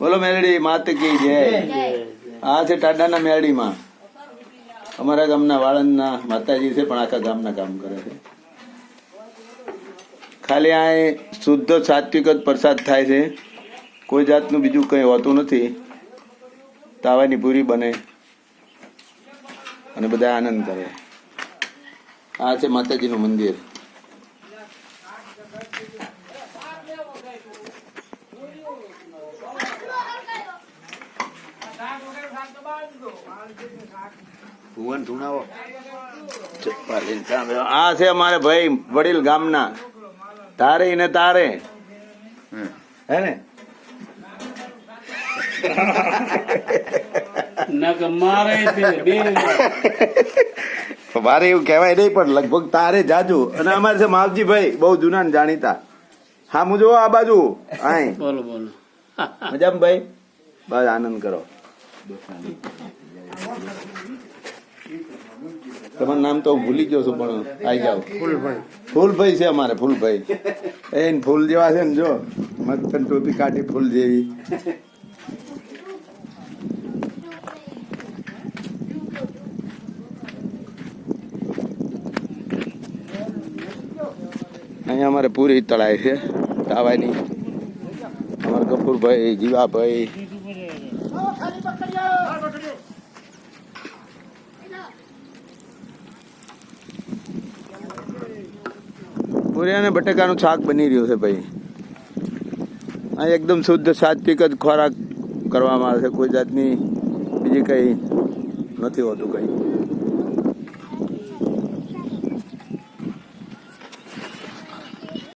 બોલો મેલડી માત કી જય. આ છે ટાડાના મેલડીમાં. અમારા ગામના વાળંદના માતાજી છે પણ આખા ગામના કામ કરે છે. ખાલી આ શુદ્ધ સાત્વિક જ પ્રસાદ થાય છે. કોઈ જાતનું બીજું કંઈ હોતું નથી. તાવાની પૂરી બને અને બધા આનંદ કરે. આ છે માતાજીનું મંદિર. ભુવન સામે. આ છે અમારે ભાઈ વડીલ ગામના. તારે ને તારે. હે ને? મારે એવું કહેવાય નહીં પણ લગભગ તારે જાજુ. અને અમારે છે માવજી ભાઈ બહુ જૂના ને જાણીતા. હા હું જો આ બાજુ. બોલો બોલો. મજામાં ભાઈ? બસ આનંદ કરો. તમારું નામ તો ભૂલી ગયો છું પણ આવી જાઓ. ફૂલભાઈ. ફૂલભાઈ છે અમારે ફૂલભાઈ. એ ફૂલ જેવા છે ને જો મસ્ત ટોપી કાઢી ફૂલ જેવી. અહીંયા અમારે પૂરી તળાય છે તાવાની અમારા કપૂરભાઈ જીવાભાઈ. પૂરી અને બટેકાનું શાક બની રહ્યું છે ભાઈ. આ એકદમ શુદ્ધ સાત્વિક જ ખોરાક કરવામાં આવે છે કોઈ જાતની બીજી કઈ નથી હોતું કઈ.